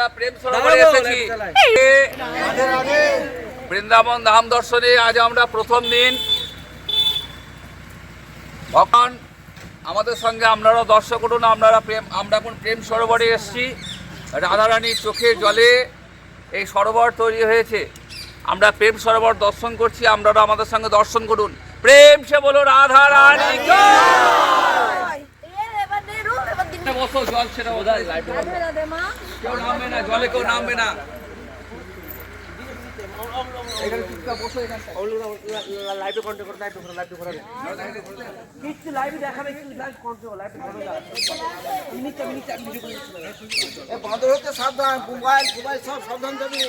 আমরা প্রেম সরোবরে এসেছি। বৃন্দাবন ধাম দর্শনে আজ আমরা প্রথম দিন। ভগবান আমাদের সঙ্গে আপনারাও দর্শক করুন আপনারা প্রেম আমরা এখন প্রেম সরোবরে এসেছি। রাধারানীর চোখের জলে এই সরোবর তৈরি হয়েছে। আমরা প্রেম সরোবর দর্শন করছি আপনারা আমাদের সঙ্গে দর্শন করুন। প্রেম সে বলো রাধা রানী বসো জল সেটা ওদের জলে কেউ নামবে না এখানে চুপচাপ বসো এখানে লাইভে কন্ট্যাক্ট করে লাইভে করে লাইভে করে একটু লাইভে দেখাবে একটু লাইভ কন্ট্যাক্ট লাইভে করে নিচে আমি ভিডিও করে এ বাঁদর হচ্ছে সাবধান মোবাইল মোবাইল সব সাবধান যাবি।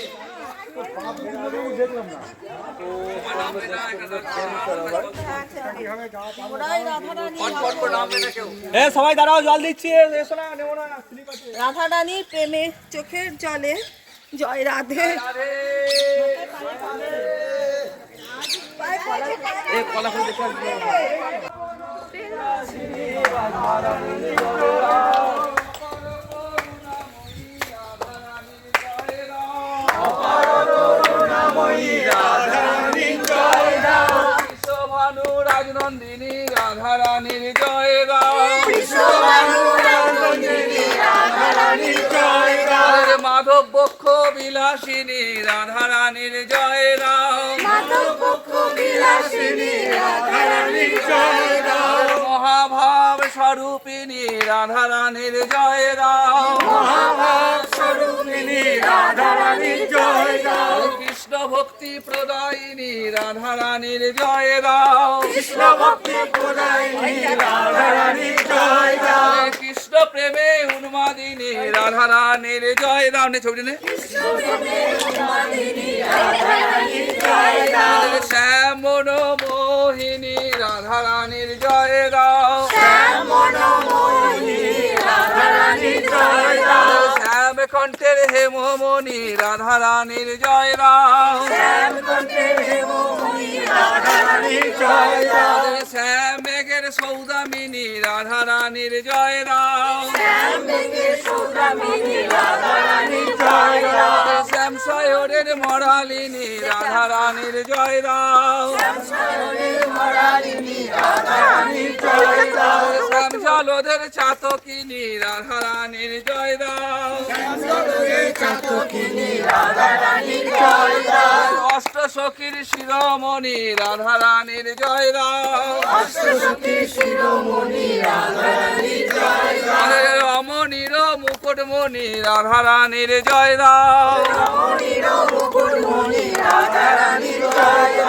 দেখলাম না এ সবাই দাঁড়াও জল দিচ্ছি। রাধা রানী প্রেমে চোখের জলে জয় রাধে। কলা ফুল দেখে আসবে। বিশ্বভানু রাজনন্দিনী রাধা রানীর জয় রাম আরে মাধব বক্ষ বিলাসিনী রাধা রানীর জয় রাম। মহাভাব স্বরূপিনী রাধা রানীর জয় রাম। কৃষ্ণ ভক্তি প্রদায়িনী রাধা রানীর জয় রাম কৃষ্ণ প্রেমে উন্মাদিনী রাধা রানীর জয় রাম নে ছবিটি নে শ্যাম মোহিনী রাধা রানীর জয় রাম শ্যাম কণ্ঠের হেমমণি রাধা রানীর জয় রাম। শ্যাম মেঘের সৌদামিনী রাধা রানীর জয় রাম। শ্যাম সয়রের মরালিনী রাধা রানীর জয় রাম। শ্যাম জলদের চাতকিনী রাধা রানীর জয় অষ্ট সখীর শিরোমণি রাধা রানীর জয় আরে রমণীর মুকুটমণি রাধা রানীর জয়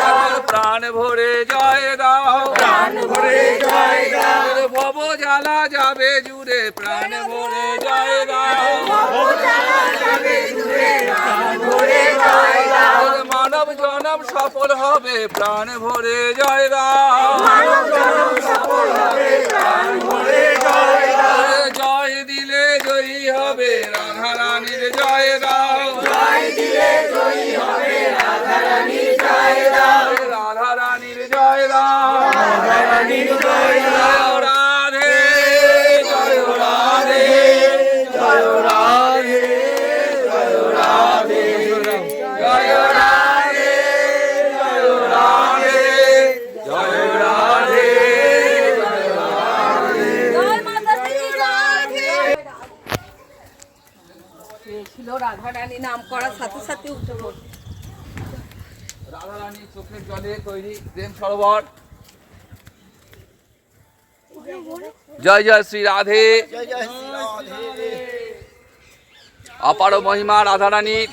আমার প্রাণ ভরে জয় রাম প্রাণ ভরে জয় ভব জ্বালা যাবে জুড়ে, প্রাণ ভরে যায় মানব জনম সফল হবে, প্রাণ ভরে রাম জয় দিলে জয়ী হবে ছিল রাধা রানী নাম করার সাথে সাথে উঠে পড়ে। রাধা রানীর চোখের জলে তৈরি প্রেম সরোবর। জয় জয় শ্রী রাধে। অপার মহিমা রাধা রানীর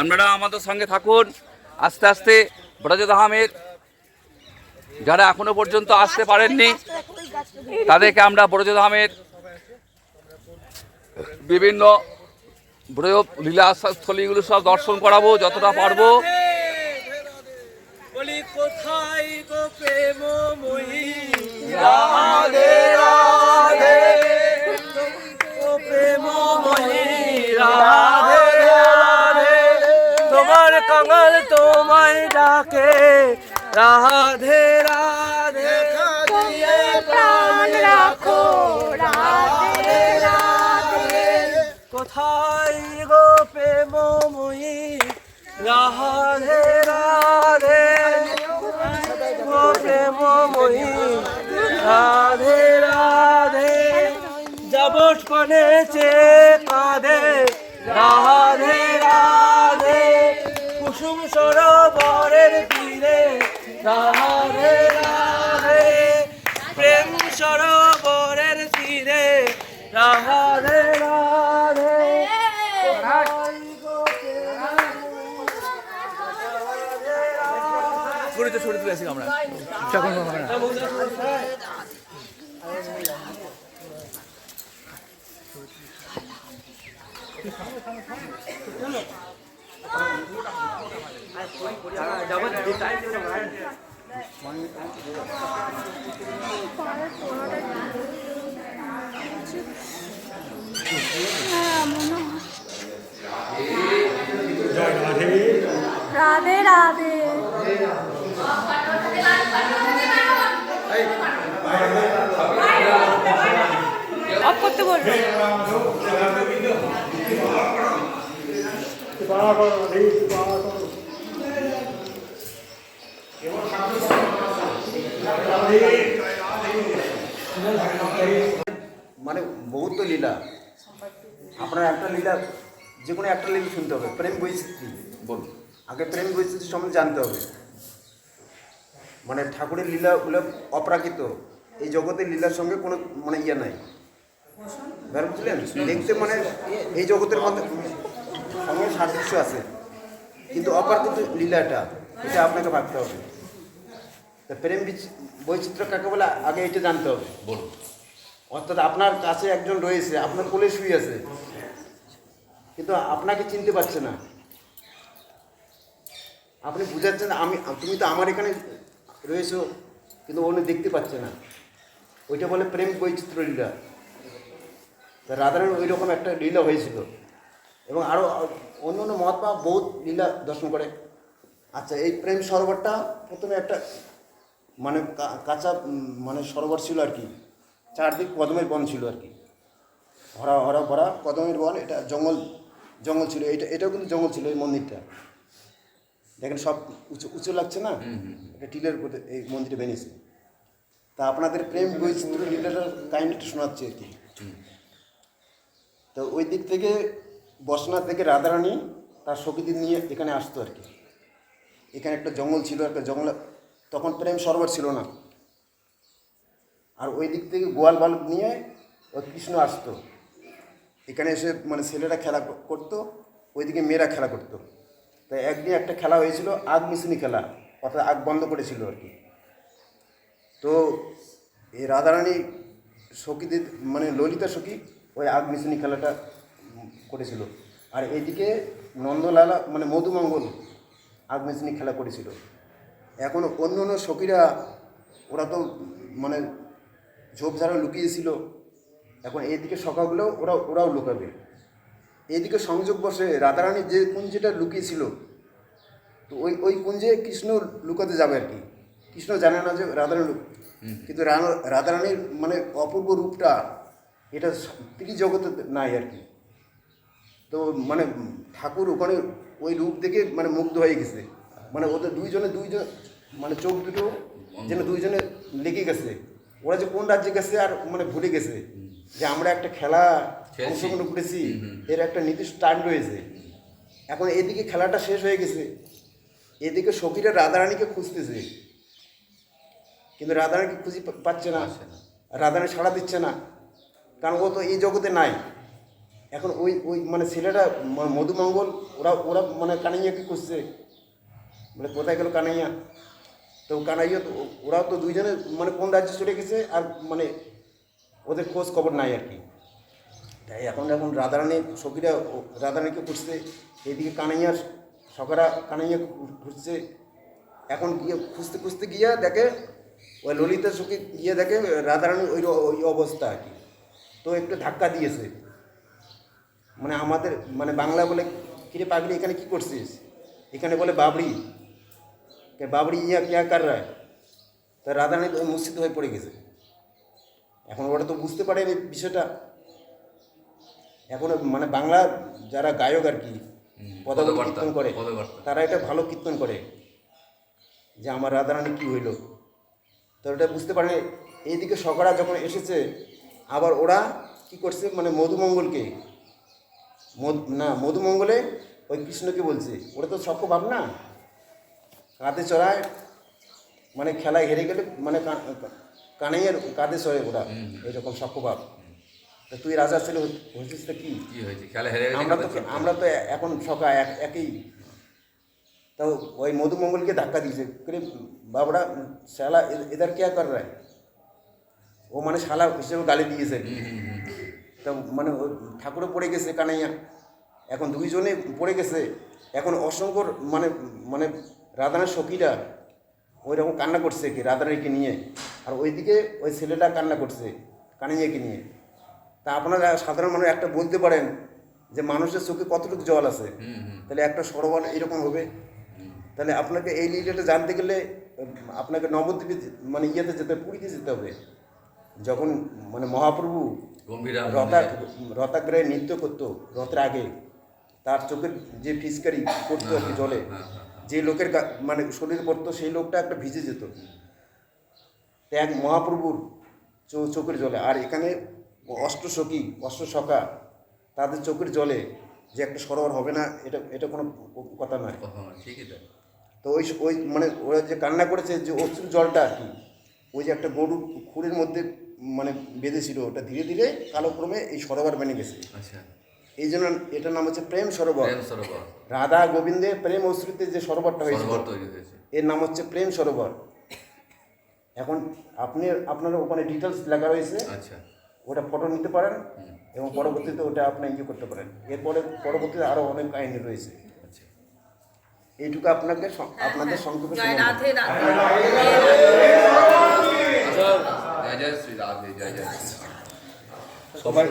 আপনারা আমাদের সঙ্গে থাকুন। আস্তে আস্তে। ব্রজধামের যারা এখনও পর্যন্ত আসতে পারেননি তাদেরকে আমরা ব্রজধামের বিভিন্ন ব্রজ লীলাস্থলীগুলো সব দর্শন করাবো যতটা পারব। বলি কোথায় গো প্রেম রাধে রাধে। দিয়ে প্রাণ রাখো রাধে রাধে। কোথায় গো প্রেমময়ী? রাধে রাধে। গো প্রেমময়ী রাধে রাধে। যাবট পানে চে কাঁধে রাধে রাধে। কুসুম সরোবরের রাধে রাধে প্রেম সরোবরের তীরে রাধে রাধে ছড়িতে ছড়িতে আমরা রাধে রাধে। অফ করতে বলব। মানে বহুত তো লীলা। আপনার একটা লীলা যে কোনো একটা লীলা শুনতে হবে। প্রেম বৈচিত্রী বলুন। আগে প্রেম বৈচিত্র্য সম্বন্ধে জানতে হবে। মানে ঠাকুরের লীলা লীলাগুলো অপ্রাকৃত। এই জগতের লীলার সঙ্গে কোনো মানে ইয়ে নাই। বুঝলেন? দেখতে মানে এই জগতের মধ্যে সঙ্গে সাদৃশ্য আছে। কিন্তু অপ্রাকৃত লীলাটা এটা আপনাকে ভাবতে হবে। তা প্রেম বিচ- বৈচিত্র্য কাকে বলে? আগে এটা জানতে হবে। বলুন। অর্থাৎ আপনার কাছে একজন রয়েছে আপনার কোলে শুয়ে আছে। কিন্তু আপনাকে চিনতে পারছে না। আপনি বুঝাচ্ছেন আমি তুমি তো আমার এখানে রয়েছো কিন্তু অন্য দেখতে পাচ্ছে না। ওইটা বলে প্রেম বৈচিত্র্য লীলা। তা রাধারণ ওই রকম একটা লীলা হয়েছিল। এবং আরও অন্য অন্য মহাত্মা বহুত লীলা দর্শন করে। আচ্ছা এই প্রেম সরোবরটা প্রথমে একটা মানে কাঁচা মানে সরোবর ছিল আর কি। চারদিক কদমের বন ছিল আর কি। ভরা ভরা ভরা কদমের বন এটা জঙ্গল জঙ্গল ছিল। এটা এটাও কিন্তু জঙ্গল ছিল এই মন্দিরটা। দেখেন সব উঁচু উঁচু লাগছে না? এটা টিলের উপরে এই মন্দিরটা বেনিয়েছে তা আপনাদের প্রেম বৈচিত্র্য লীলাটার কাহিনিটা শোনাচ্ছে আর কি। তো ওই দিক থেকে বসনাথ থেকে রাধারানী তার সখীদের নিয়ে এখানে আসতো আর কি। এখানে একটা জঙ্গল ছিল, একটা জঙ্গল, তখন প্রেম সরোবর ছিল না। আর ওই দিক থেকে গোয়াল বালক নিয়ে ওই কৃষ্ণ আসতো। এখানে এসে মানে ছেলেরা খেলা কর- করতো, ওইদিকে মেয়েরা খেলা করতো। তাই একদিন একটা খেলা হয়েছিল, আগ মিশনি খেলা, অর্থাৎ আগ বন্ধ করেছিল আর কি। তো এই রাধারানী সখীদের মানে ললিতা সখী ওই আগ মিশনি খেলাটা করেছিল। আর এইদিকে নন্দলালা মানে মধুমঙ্গল মিশনি খেলা করেছিল। এখন অন্য অন্য সখীরা ওরা তো মানে ঝোপ ঝোপঝাড়া লুকিয়েছিল। এখন এইদিকে সখাগুলো ওরা ওরাও লুকাবে। এইদিকে সংযোগ বসে রাধারানী যে কুঞ্জটা লুকিয়েছিল তো ওই ওই কুঞ্জে কৃষ্ণ লুকাতে যাবে আর কি। কৃষ্ণ জানে না যে রাধারানী লুক- কিন্তু রানা- রাধারানীর মানে অপূর্ব রূপটা এটা ত্রিজগতে নাই আর কি। তো মানে ঠাকুর ওখানে ওই রূপ দেখে মানে মুগ্ধ হয়ে গেছে। মানে ওদের দুইজনে দুইজন মানে চোখ দুটো যেন দুইজনে লেগে গেছে। ওরা যে কোন রাজ্যে গেছে আর মানে ভুলে গেছে। যে আমরা একটা খেলা। অংশগ্রহণ করেছি এর একটা নির্দিষ্ট টাইম রয়েছে। এখন এদিকে খেলাটা শেষ হয়ে গেছে। এদিকে সখীরা রাধারানীকে খুঁজতেছে। কিন্তু রাধারানীকে খুঁজে পাচ্ছে না। রাধারানী সাড়া দিচ্ছে না। কারণ ও তো এই জগতে নাই। এখন ওই ওই মানে ছেলেরা ম- মধুমঙ্গল, ওরা ওরা মানে কানাইয়াকে খুঁজছে। মানে কোথায় গেল কানাইয়া? তো কানাইয়া তো, ওরাও তো দুইজনে মানে কোন রাজ্যে চলে গেছে আর মানে ওদের খোঁজ খবর নাই আর কি। তাই এখন এখন রাধারানী, সখীরা রাধারানীকে খুঁজছে। এদিকে কানাইয়ার সকারা কানাইয়া খুঁজছে। এখন গিয়ে খুঁজতে খুঁজতে গিয়ে দেখে, ওই ললিতা সখী গিয়ে দেখে রাধারানী ওই ওই অবস্থা আর কি। তো একটু ধাক্কা দিয়েছে। মানে আমাদের মানে বাংলা বলে কিরে পাগলি এখানে কি করছিস? এখানে বলে বাবরি। কে বাবরি ইয়া ক্যা কর রা তা রাধারানী তো মুর্শিদ হয়ে পড়ে গেছে। এখন ওরা তো বুঝতে পারে এই বিষয়টা। এখন মানে বাংলা যারা গায়ক আর কি পদাবলী কীর্তন করে তারা এটা ভালো কীর্তন করে। যে আমার রাধারানী কী হইল? তো ওটা বুঝতে পারে এইদিকে সকরা যখন এসেছে আবার ওরা কি করছে? মানে মধুমঙ্গলকে মধু না মধুমঙ্গলে ওই কৃষ্ণকে বলছে ওরা তো সক্ষ ভাব না? কাঁধে চড়ায় মানে খেলায় হেরে গেলে মানে কানাইয়ের কাঁধে চড়ে ওরা এরকম সক্ষ ভাব। তা তুই রাজা ছেলে হয়েছিস তো কি? আমরা তো আমরা তো এখন সকা এক একই। তো ওই মধুমঙ্গলকে ধাক্কা দিয়েছে। বাবরা শালা এদের কে কর রা ও মানে শালা হিসেবে গালি দিয়েছে। তো মানে ওই ঠাকুরও পড়ে গেছে কানাইয়া। এখন দুইজনে পড়ে গেছে। এখন অসংখ্য মানে মানে রাধানের সখীরা ওই রকম কান্না করছে কি রাধারানীকে নিয়ে। আর ওইদিকে ওই ছেলেটা কান্না করছে কানাইয়াকে নিয়ে। তা আপনারা সাধারণ মানুষ একটা বলতে পারেন যে মানুষের চোখে কতটুকু জল আছে। তাহলে একটা সরোবর এরকম হবে। তাহলে আপনাকে এই লিডারটা জানতে গেলে আপনাকে নবদ্বীপে মানে ইয়েতে যেতে হবে, পুরীতে যেতে হবে। যখন মানে মহাপ্রভু রথা রথাগ্রহে নৃত্য করতো রথের আগে তার চোখের যে ফিসকারি করতো আর কি জলে যে লোকের মানে শরীরে পড়তো সেই লোকটা একটা ভিজে যেত। এক মহাপ্রভুর চোখের জলে আর এখানে অষ্টসখী অষ্টসখা তাদের চোখের জলে যে একটা সরোবর হবে না এটা এটা কোনো কথা নয়। তো তো ওই ওই মানে ওরা যে কান্না করেছে যে অশ্রু জলটা আর কি ওই যে একটা গরুর খুঁড়ের মধ্যে মানে বেঁধেছিল ওটা ধীরে ধীরে কালক্রমে এই সরোবর বেনে গেছে। আচ্ছা। এই জন্য এটার নাম হচ্ছে প্রেম সরোবর। প্রেম সরোবর। রাধা গোবিন্দের প্রেম অশ্রুতে যে সরোবরটা হয়েছিল হয়েছে। এর নাম হচ্ছে প্রেম সরোবর। এখন আপনি আপনার ওখানে ডিটেলস লেখা রয়েছে। আচ্ছা। ওটা ফটো নিতে পারেন এবং পরবর্তীতে ওটা আপনি ইয়ে করতে পারেন। এরপরে পরবর্তীতে আরও অনেক কাহিনী রয়েছে। এইটুকু আপনাকে আপনাদের সংক্ষেপে জয় রাধে রাধে। জয় জয় শ্রী রাধে জয় জয় সবাই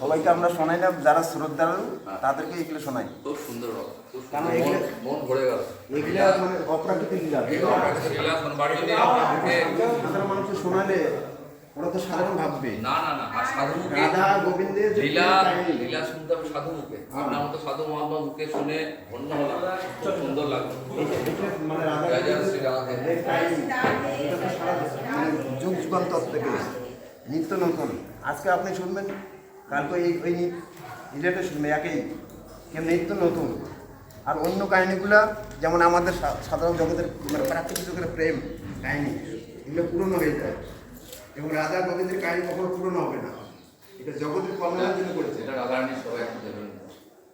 সবাইকে আমরা শোনাই না যারা শ্রদ্ধালু তাদেরকে এগুলো শোনাই। খুব সুন্দর। কারণ মন- এগুলো- মন ভরে গেল। এগুলো মানে অপ্রাকৃতিক লীলা। মানুষকে শোনালে ওরা তো সাধারণ ভাববে। না না না আর সাধু মুখে রাধা গোবিন্দের লীলা লীলা শুনতে হবে সাধু মুখে আপনার মতো সাধু মহাত্মা মুখে শুনে ধন্য হলাম। খুব সুন্দর লাগল। মানে রাধা শ্রী রাধে যুগ যুগান্তর থেকে নিত্য নতুন। আজকে আপনি শুনবেন কালকে এই ওই রিলেটে শুনবে একই। কিন্তু নিত্য নতুন। আর অন্য কাহিনীগুলা যেমন আমাদের সাধারণ জগতের মানে প্রাকৃতিক যুগের প্রেম কাহিনী এগুলো পুরনো হয়ে যায়। এবং রাধা গোবিন্দের কাহিনী কখনো পুরনো হবে না। এটা জগতের কল্যাণের জন্য করেছে। এটা রাধারানীর সবাই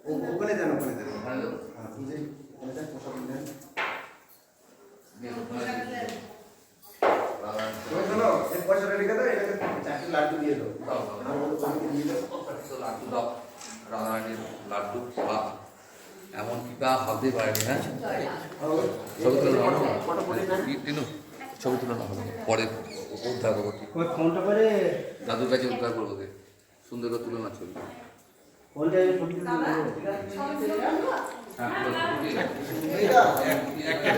ও- ওখানে যান। ওখানে যান। রাধারানী পয়সাটা রেখে দাও, এটাকে চারটে লাড্ডু দিয়ে দাও। তো লাড্ডু দাও। রাধারানীর লাড্ডু বা এমন কৃপা ভাবতে পারেনি হ্যাঁ? ছবি তুলানো হবে। পরে উদ্ধার করব। দাদুর কাছে উদ্ধার করব সুন্দর করে তুলে না ছবি। একটা